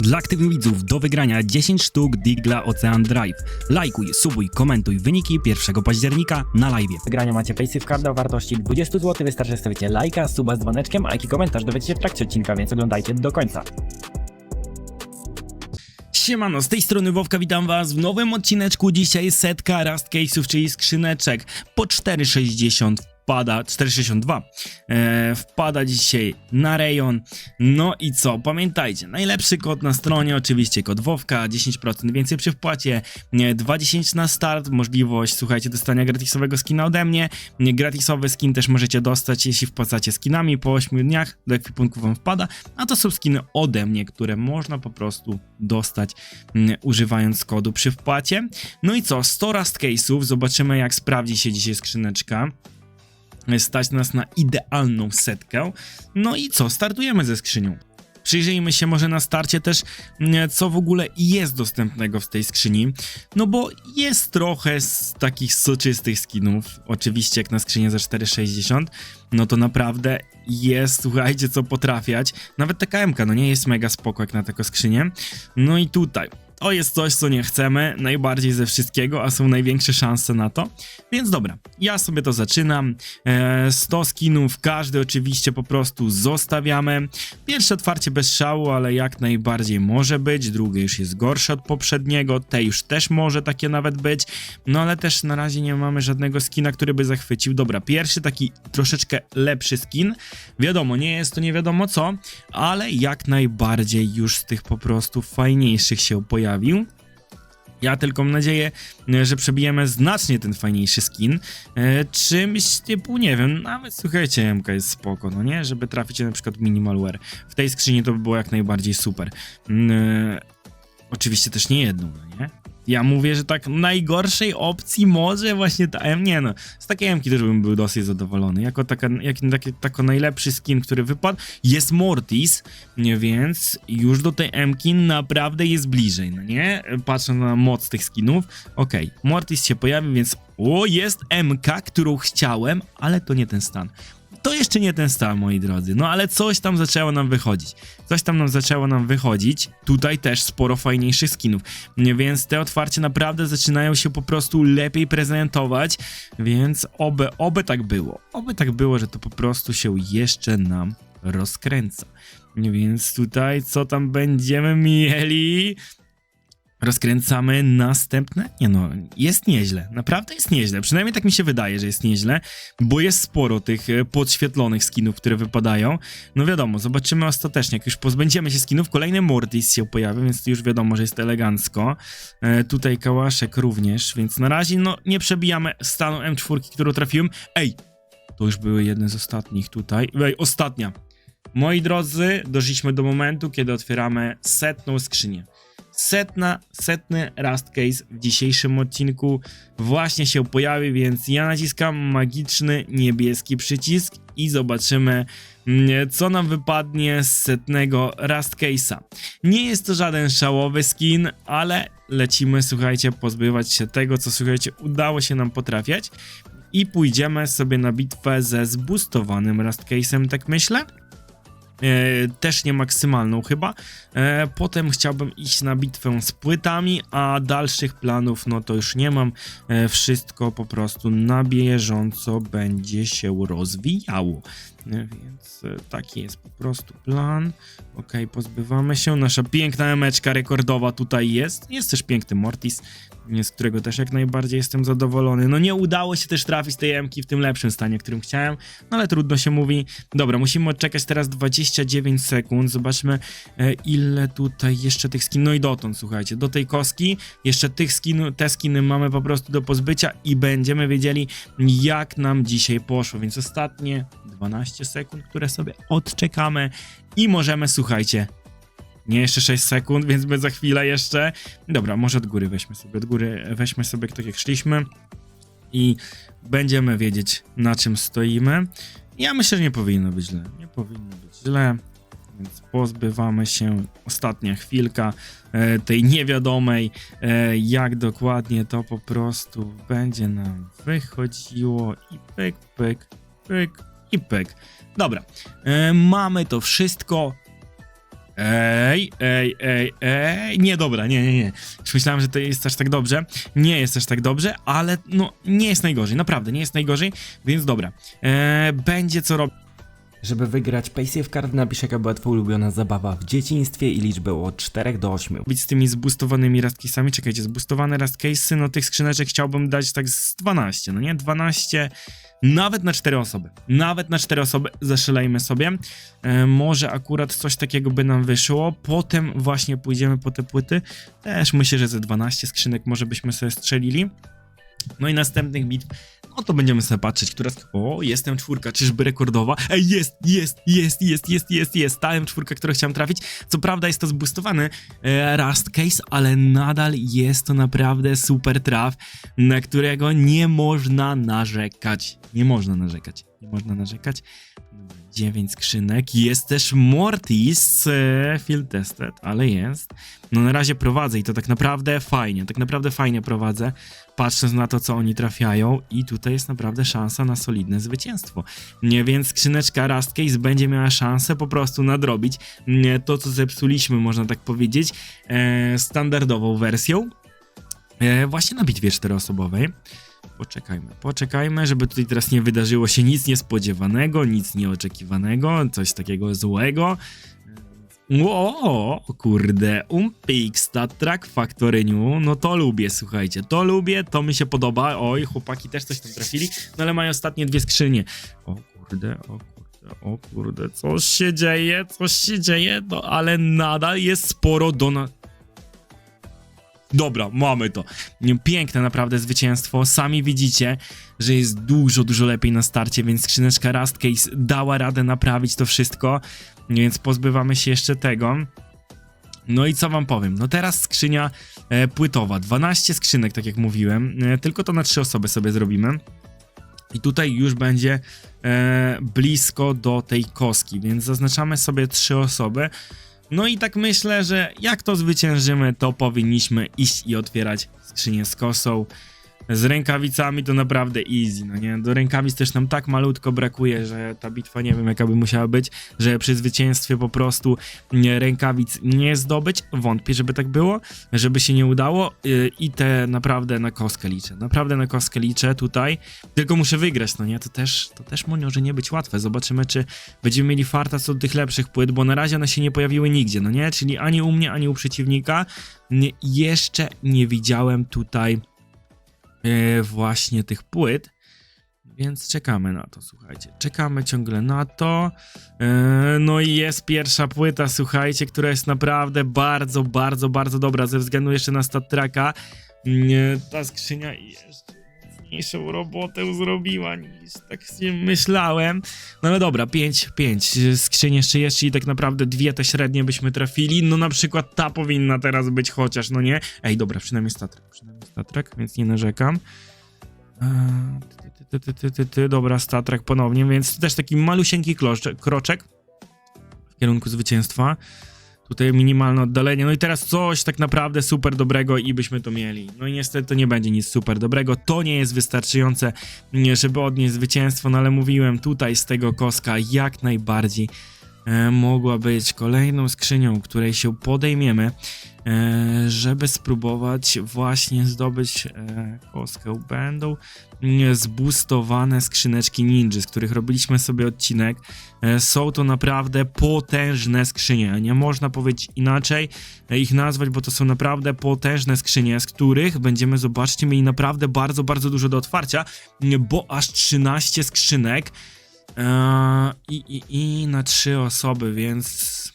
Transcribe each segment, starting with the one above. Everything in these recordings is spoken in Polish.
Dla aktywnych widzów do wygrania 10 sztuk Digla Ocean Drive. Lajkuj, subuj, komentuj wyniki 1 października na live. wygrania macie Paysafe Carda o wartości 20 zł. Wystarczy, że stawicie lajka, suba z dzwoneczkiem, a jaki komentarz dowiecie się w trakcie odcinka, więc oglądajcie do końca. Siemano, z tej strony Wowka, witam was w nowym odcineczku. Dzisiaj setka Rust Case'ów, czyli skrzyneczek po 4,60 wpada, 4,62 e, wpada dzisiaj na rejon. No i co, pamiętajcie, najlepszy kod na stronie, oczywiście kod Wowka, 10% więcej przy wpłacie, nie, 2,10 na start, możliwość, słuchajcie, dostania gratisowego skina ode mnie. Nie, gratisowy skin też możecie dostać, jeśli wpłacacie skinami po 8 dniach, do ekwipunku wam wpada, a to są skiny ode mnie, które można po prostu dostać mm, używając kodu przy wpłacie. No i co, 100 Rust Case'ów, zobaczymy jak sprawdzi się dzisiaj skrzyneczka. Stać nas na idealną setkę. No i co, startujemy ze skrzynią. Przyjrzyjmy się może na starcie też, mm, co w ogóle jest dostępnego w tej skrzyni. No bo jest trochę z takich soczystych skinów. Oczywiście jak na skrzynię za 4,60, no to naprawdę jest, słuchajcie, co potrafiać. Nawet taka MK, no nie jest mega spoko jak na taką skrzynię. No i tutaj. To jest coś, co nie chcemy, najbardziej ze wszystkiego, a są największe szanse na to. Więc dobra, ja sobie to zaczynam. E, 100 skinów, każdy oczywiście po prostu zostawiamy. Pierwsze otwarcie bez szału, ale jak najbardziej może być. Drugie już jest gorsze od poprzedniego. Te już też może takie nawet być. No ale też na razie nie mamy żadnego skina, który by zachwycił. Dobra, pierwszy taki troszeczkę lepszy skin. Wiadomo, nie jest to nie wiadomo co, ale jak najbardziej już z tych po prostu fajniejszych się pojawił. Ja tylko mam nadzieję, e, że przebijemy znacznie ten fajniejszy skin. E, czymś typu, nie wiem, nawet słuchajcie, MK jest spoko, no nie? Żeby trafić na przykład minimalware. W tej skrzyni to by było jak najbardziej super. Mm, e, oczywiście też nie jedną, no nie? Ja mówię, że tak najgorszej opcji może właśnie ta M, nie no, z takiej M-ki też bym był dosyć zadowolony. Jako, taka, jak, taki, tako najlepszy skin, który wypadł, jest Mortis, nie, więc już do tej M-ki naprawdę jest bliżej, no nie? Patrzę na moc tych skinów. Okej, Mortis się pojawił, więc o, jest MK, którą chciałem, ale to nie ten stan. To jeszcze nie ten stan, moi drodzy. No ale coś tam zaczęło nam wychodzić. Coś tam nam zaczęło nam wychodzić. Tutaj też sporo fajniejszych skinów. Więc te otwarcia naprawdę zaczynają się po prostu lepiej prezentować. Więc oby, oby tak było. Oby tak było, że to po prostu się jeszcze nam rozkręca. Więc tutaj co tam będziemy mieli? Rozkręcamy następne. Nie no, jest nieźle. Naprawdę jest nieźle. Przynajmniej tak mi się wydaje, że jest nieźle, bo jest sporo tych e, podświetlonych skinów, które wypadają. No wiadomo, zobaczymy ostatecznie. Jak już pozbędziemy się skinów, kolejny Mortis się pojawi, więc już wiadomo, że jest elegancko. E, tutaj kałaszek również, więc na razie no nie przebijamy stanu M4, którą trafiłem. Ej, to już były jedne z ostatnich tutaj. Ej, ostatnia. Moi drodzy, doszliśmy do momentu, kiedy otwieramy setną skrzynię setna, setny Rust Case w dzisiejszym odcinku właśnie się pojawi, więc ja naciskam magiczny niebieski przycisk i zobaczymy, mm, co nam wypadnie z setnego Rust Case'a. Nie jest to żaden szałowy skin, ale lecimy, słuchajcie, pozbywać się tego, co, słuchajcie, udało się nam potrafiać i pójdziemy sobie na bitwę ze zboostowanym Rust Case'em, tak myślę. E, też nie maksymalną chyba. E, potem chciałbym iść na bitwę z płytami, a dalszych planów no to już nie mam. E, wszystko po prostu na bieżąco będzie się rozwijało. Więc e, taki jest po prostu plan. Ok, pozbywamy się. Nasza piękna emeczka rekordowa tutaj jest. Jest też piękny Mortis, z którego też jak najbardziej jestem zadowolony. No nie udało się też trafić tej emki w tym lepszym stanie, którym chciałem, no ale trudno się mówi. Dobra, musimy odczekać teraz 29 sekund. Zobaczmy e, ile tutaj jeszcze tych skin. No i dotąd, słuchajcie, do tej koski jeszcze tych skin, te skiny mamy po prostu do pozbycia i będziemy wiedzieli jak nam dzisiaj poszło. Więc ostatnie 12 sekund, które sobie odczekamy i możemy, słuchajcie, nie jeszcze 6 sekund, więc my za chwilę jeszcze. Dobra, może od góry weźmy sobie, od góry weźmy sobie tak jak szliśmy i będziemy wiedzieć na czym stoimy. Ja myślę, że nie powinno być źle. Nie powinno być źle. Więc pozbywamy się ostatnia chwilka e, tej niewiadomej, e, jak dokładnie to po prostu będzie nam wychodziło i pyk, pyk, pyk i pyk. Dobra, e, mamy to wszystko. Ej, ej, ej, ej. Nie, dobra, nie, nie, nie. Już myślałem, że to jest aż tak dobrze. Nie jest aż tak dobrze, ale no nie jest najgorzej, naprawdę nie jest najgorzej, więc dobra. Eee, będzie co robić. Żeby wygrać Paysafe Card napisz jaka była twoja ulubiona zabawa w dzieciństwie i liczbę od 4 do 8. z tymi zboostowanymi rastcase'ami. Czekajcie, zboostowane rastcase'y, no tych skrzyneczek chciałbym dać tak z 12, no nie? 12, nawet na 4 osoby. Nawet na 4 osoby zaszalejmy sobie. E, może akurat coś takiego by nam wyszło. Potem właśnie pójdziemy po te płyty. Też myślę, że ze 12 skrzynek może byśmy sobie strzelili. No i następnych bitw, no to będziemy sobie patrzeć, która... O, jestem czwórka, czyżby rekordowa? Ej, jest, jest, jest, jest, jest, jest, jest, ta czwórka, którą chciałem trafić. Co prawda jest to zboostowany e, Rust Case, ale nadal jest to naprawdę super traf, na którego nie można narzekać. Nie można narzekać, nie można narzekać. 9 skrzynek. Jest też Mortis e, Field Tested, ale jest. No na razie prowadzę i to tak naprawdę fajnie, tak naprawdę fajnie prowadzę, patrząc na to, co oni trafiają i tutaj jest naprawdę szansa na solidne zwycięstwo. Nie, więc skrzyneczka Rust Case będzie miała szansę po prostu nadrobić nie, to, co zepsuliśmy, można tak powiedzieć, e, standardową wersją. E, właśnie na bitwie czteroosobowej. Poczekajmy, poczekajmy, żeby tutaj teraz nie wydarzyło się nic niespodziewanego, nic nieoczekiwanego, coś takiego złego. O, kurde, Umpix, Stat Track Factory New, no to lubię, słuchajcie, to lubię, to mi się podoba, oj, chłopaki też coś tam trafili, no ale mają ostatnie dwie skrzynie. O kurde, o kurde, o kurde, coś się dzieje, coś się dzieje, no ale nadal jest sporo do nas... Dobra, mamy to. Piękne naprawdę zwycięstwo. Sami widzicie, że jest dużo, dużo lepiej na starcie, więc skrzyneczka Rust Case dała radę naprawić to wszystko, więc pozbywamy się jeszcze tego. No i co wam powiem? No teraz skrzynia e, płytowa. 12 skrzynek, tak jak mówiłem. E, tylko to na 3 osoby sobie zrobimy. I tutaj już będzie e, blisko do tej koski, więc zaznaczamy sobie 3 osoby. No i tak myślę, że jak to zwyciężymy, to powinniśmy iść i otwierać skrzynię z kosą. Z rękawicami to naprawdę easy, no nie? Do rękawic też nam tak malutko brakuje, że ta bitwa nie wiem jaka by musiała być, że przy zwycięstwie po prostu nie, rękawic nie zdobyć. Wątpię, żeby tak było, żeby się nie udało yy, i te naprawdę na kostkę liczę. Naprawdę na kostkę liczę tutaj. Tylko muszę wygrać, no nie? To też, to też może nie być łatwe. Zobaczymy, czy będziemy mieli farta co do tych lepszych płyt, bo na razie one się nie pojawiły nigdzie, no nie? Czyli ani u mnie, ani u przeciwnika. Jeszcze nie widziałem tutaj właśnie tych płyt. Więc czekamy na to, słuchajcie. Czekamy ciągle na to. E, no i jest pierwsza płyta, słuchajcie, która jest naprawdę bardzo, bardzo, bardzo dobra. Ze względu jeszcze na stat tracka. Mm, Ta skrzynia jeszcze mocniejszą robotę zrobiła niż tak sobie myślałem. No ale dobra, 5, 5 skrzyń jeszcze jest, czyli tak naprawdę dwie te średnie byśmy trafili. No na przykład ta powinna teraz być chociaż, no nie? Ej, dobra, przynajmniej statrek, przynajmniej statrek, więc nie narzekam. Eee, Ty, ty, ty, ty, dobra, statrek ponownie, więc też taki malusieńki kroczek w kierunku zwycięstwa. Tutaj minimalne oddalenie. No i teraz coś tak naprawdę super dobrego i byśmy to mieli. No i niestety to nie będzie nic super dobrego. To nie jest wystarczające, żeby odnieść zwycięstwo, no ale mówiłem tutaj z tego koska jak najbardziej mogła być kolejną skrzynią, której się podejmiemy, e, żeby spróbować właśnie zdobyć e, kostkę. Będą zboostowane skrzyneczki ninja, z których robiliśmy sobie odcinek. E, Są to naprawdę potężne skrzynie. Nie można powiedzieć inaczej e, ich nazwać, bo to są naprawdę potężne skrzynie, z których będziemy, zobaczcie, mieli naprawdę bardzo, bardzo dużo do otwarcia, bo aż 13 skrzynek e, i, i, i na 3 osoby, więc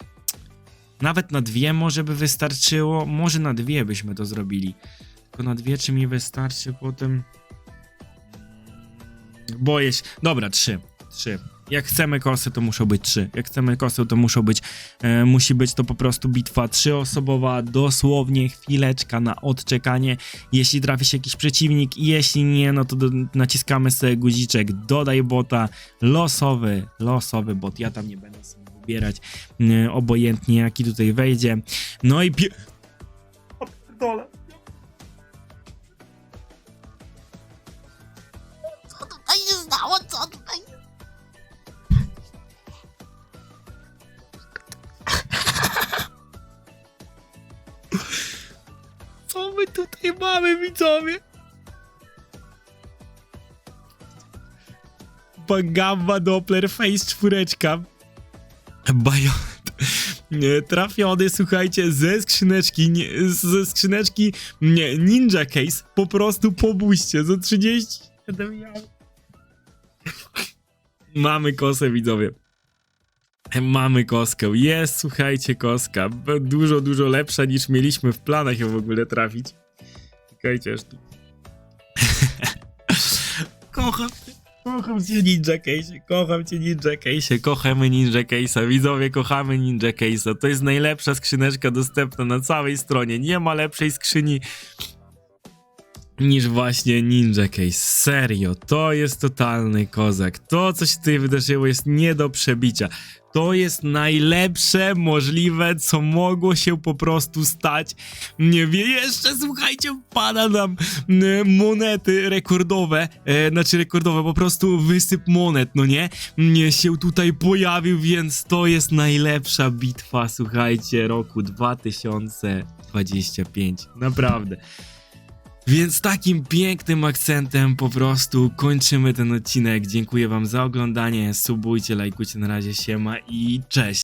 nawet na dwie może by wystarczyło. Może na dwie byśmy to zrobili. Tylko na dwie czy mi wystarczy potem? Boję się. Dobra, trzy. Trzy. Jak chcemy kosy, to muszą być trzy. Jak chcemy kosy, to muszą być. E, musi być to po prostu bitwa trzyosobowa, dosłownie chwileczka na odczekanie. Jeśli trafi się jakiś przeciwnik, jeśli nie, no to do, naciskamy sobie guziczek, dodaj bota, losowy, losowy bot. Ja tam nie będę sobie wybierać, e, obojętnie jaki tutaj wejdzie. No i pie... O, dole. Tutaj mamy, widzowie? Bagamba Doppler Face czwóreczka. Bajonet. Nie, Trafiony, słuchajcie, ze skrzyneczki, nie, ze skrzyneczki nie, Ninja Case, po prostu po buście, za 37 jał. Mamy kosę, widzowie. Mamy koskę. Jest, słuchajcie, koska. Dużo, dużo lepsza niż mieliśmy w planach ją w ogóle trafić. Aż tu. Kocham cię. Kocham cię Ninja Case, kocham cię Ninja Case, kochamy Ninja Case'a, widzowie kochamy Ninja Case'a, to jest najlepsza skrzyneczka dostępna na całej stronie, nie ma lepszej skrzyni niż właśnie Ninja Case, serio, to jest totalny kozak, to co się tutaj wydarzyło jest nie do przebicia, to jest najlepsze możliwe, co mogło się po prostu stać. Nie wie, jeszcze słuchajcie, wpada nam monety rekordowe, e, znaczy rekordowe, po prostu wysyp monet, no nie? Nie się tutaj pojawił, więc to jest najlepsza bitwa, słuchajcie, roku 2025. Naprawdę. Więc takim pięknym akcentem po prostu kończymy ten odcinek. Dziękuję wam za oglądanie. Subujcie, lajkujcie na razie siema i cześć.